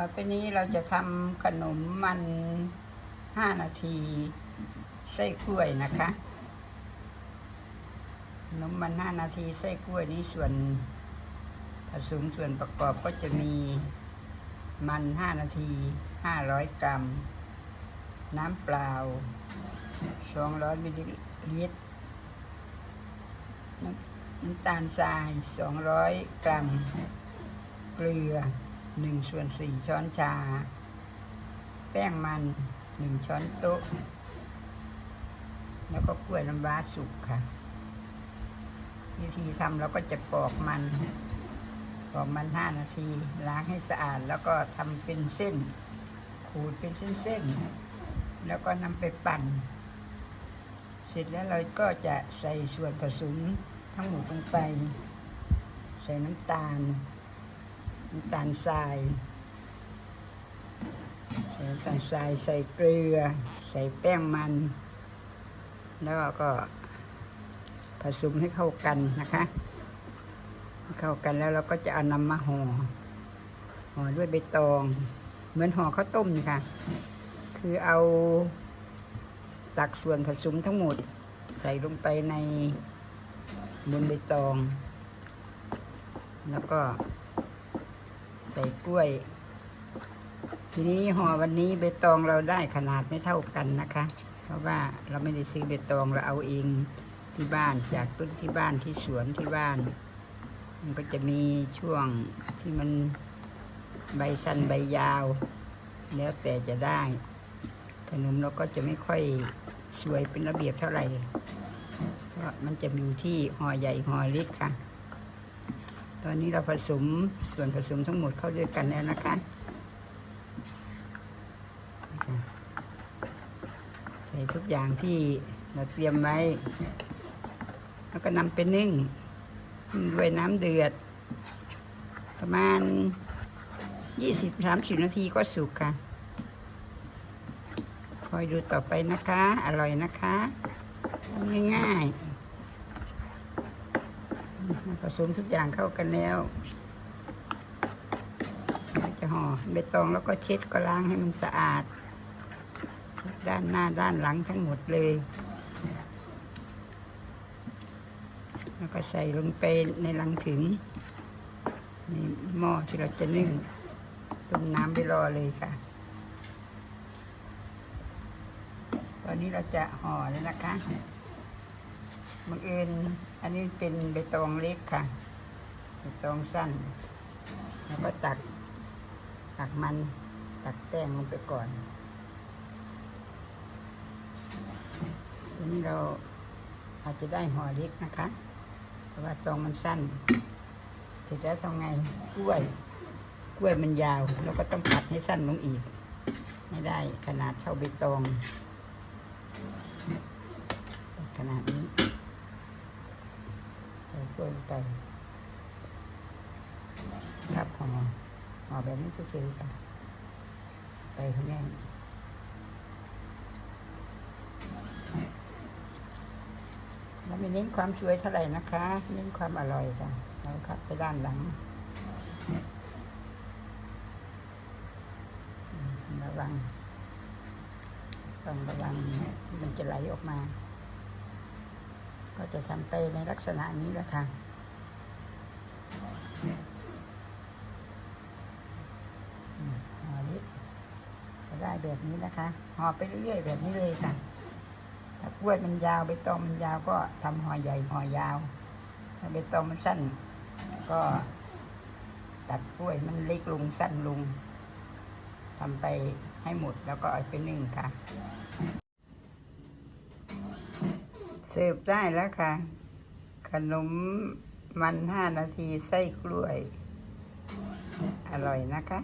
ต่อไปนี้เราจะทำขนมมันห้านาทีไส้กล้วยนะคะขนมมันห้านาทีไส้กล้วยนี้ส่วนผสมส่วนประกอบก็จะมีมันห้านาทีห้าร้อยกรัม น้ำเปล่าสองร้อยมิลลิลิตรน้ำน้ำตาลทรายสองร้อยกรัม เกลือ หนึ่งส่วนสี่ช้อนชา แป้งมันหนึ่งช้อนโต๊ะ แล้วก็กล้วยน้ำว้าสุกค่ะ วิธีทำเราก็จะปอกมันปอกมันห้านาที ล้างให้สะอาด แล้วก็ทำเป็นเส้น ขูดเป็นเส้นๆ แล้วก็นำไปปั่น เสร็จแล้วเราก็จะใส่ส่วนผสมทั้งหมดลงไป ใส่น้ำตาล น้ำตาลทรายใส่น้ำตาลทรายใส่เกลือ ใส่แป้งมัน แล้วก็ผสมให้เข้ากันนะคะเข้ากันแล้วเราก็จะเอานำมาห่อห่อด้วยใบตอง เหมือนห่อข้าวต้มนี่ค่ะ คือเอาตักส่วนผสมทั้งหมด ใส่ลงไปในบนใบตอง แล้วก็ ส่กล้วย ทีนี้ห่อวันนี้ใบตองเราได้ขนาดไม่เท่ากันนะคะ เพราะว่าเราไม่ได้ซื้อใบตองเราเอาเองที่บ้านจากต้นที่บ้านที่สวนที่บ้าน มันก็จะมีช่วงที่มันใบสั้นใบยาว แล้วแต่จะได้ขนมเราก็จะไม่ค่อยสวยเป็นระเบียบเท่าไหร่เพราะมันจะมีที่ห่อใหญ่ห่อเล็กค่ะ ตอนนี้เราผสมส่วนผสมทั้งหมดเข้าด้วยกันแล้วนะคะใส่ทุกอย่างที่เราเตรียมไว้ แล้วก็นำไปนึ่งด้วยน้ำเดือด ประมาณยี่สิบสามสิบนาทีก็สุกค่ะคอยดูต่อไปนะคะ อร่อยนะคะง่ายๆ ผสมทุกอย่างเข้ากันแล้วเราจะห่อใบตองแล้วก็เช็ดก็ล้างให้มันสะอาด ด้านหน้าด้านหลังทั้งหมดเลย แล้วก็ใส่ลงไปในลังถึงในหม้อที่เราจะนึ่งต้มน้ำไปรอเลยค่ะ ตอนนี้เราจะห่อแล้วนะคะ บังเอิญอันนี้เป็นใบตองเล็กค่ะใบตองสั้น แล้วก็ตัก ตักมัน ตักแป้งลงไปก่อนทีนี้เราอาจจะได้ห่อเล็กนะคะ เพราะว่าตองมันสั้น เสร็จแล้วทำไงกล้วย กล้วยมันยาว เราก็ต้องตัดให้สั้นลงอีก ไม่ได้ขนาดเท่าใบตองขนาดนี้ ใส่กล้วยลงไปครับห่อห่อแบบนี้เฉยๆค่ะไปข้างแน่เราไม่เน้นความสวยเท่าไหร่นะคะ เน้นความอร่อยค่ะเราขับไปด้านหลัง ระวังต้องระวังที่มันจะไหลออกมา ก็จะทำไปในลักษณะนี้ละค่ะห่อนี้จะได้แบบนี้นะคะห่อไปเรื่อยๆแบบนี้เลยค่ะถ้ากล้วยมันยาวใบตองมันยาวก็ทำห่อใหญ่ห่อยาว ถ้าใบตองมันสั้น ก็ตัดกล้วยมันเล็กลงสั้นลงทำไปให้หมดแล้วก็เอาไปนึ่งค่ะ สิร์ฟได้แล้วค่ะ ขนมมันห้านาทีไส้กล้วย อร่อยนะคะ